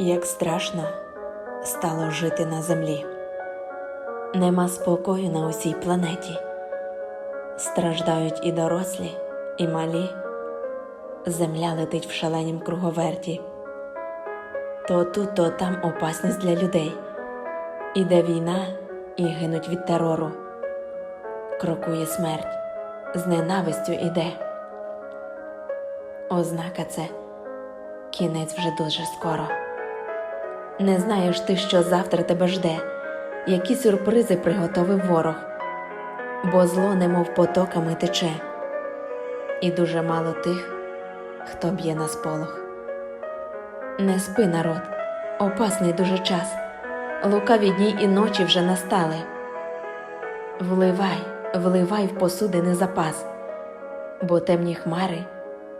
Як страшно стало жити на землі. Нема спокою на усій планеті. Страждають і дорослі, і малі. Земля летить в шаленім круговерті. То тут, то там опасність для людей. Іде війна і гинуть від терору. Крокує смерть, з ненавистю іде. Ознака це кінець вже дуже скоро. Не знаєш ти, що завтра тебе жде, які сюрпризи приготовив ворог, бо зло немов потоками тече, і дуже мало тих, хто б'є на сполох. Не спи, народ, опасний дуже час, лукаві дні і ночі вже настали. Вливай, вливай в посудини запас, бо темні хмари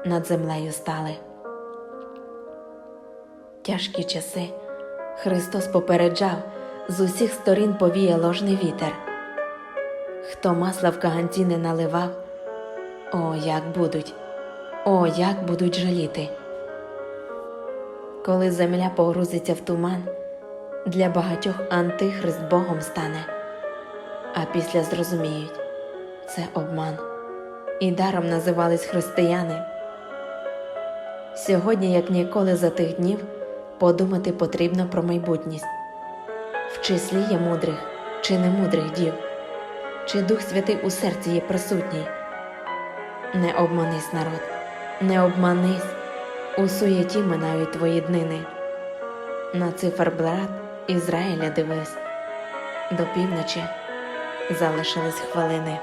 над землею стали. Тяжкі часи Христос попереджав, з усіх сторін повіє ложний вітер. Хто масла в каганці не наливав, о, як будуть, о, як будуть жаліти. Коли земля погрузиться в туман, для багатьох антихрист Богом стане, а після зрозуміють це обман, і даром називались християни. Сьогодні, як ніколи за тих днів, подумати потрібно про майбутність. В числі є мудрих чи немудрих дів, чи Дух Святий у серці є присутній. Не обманись, народ, не обманись, у суєті минають твої днини. На циферблат Ізраїля дивись, до півночі залишились хвилини.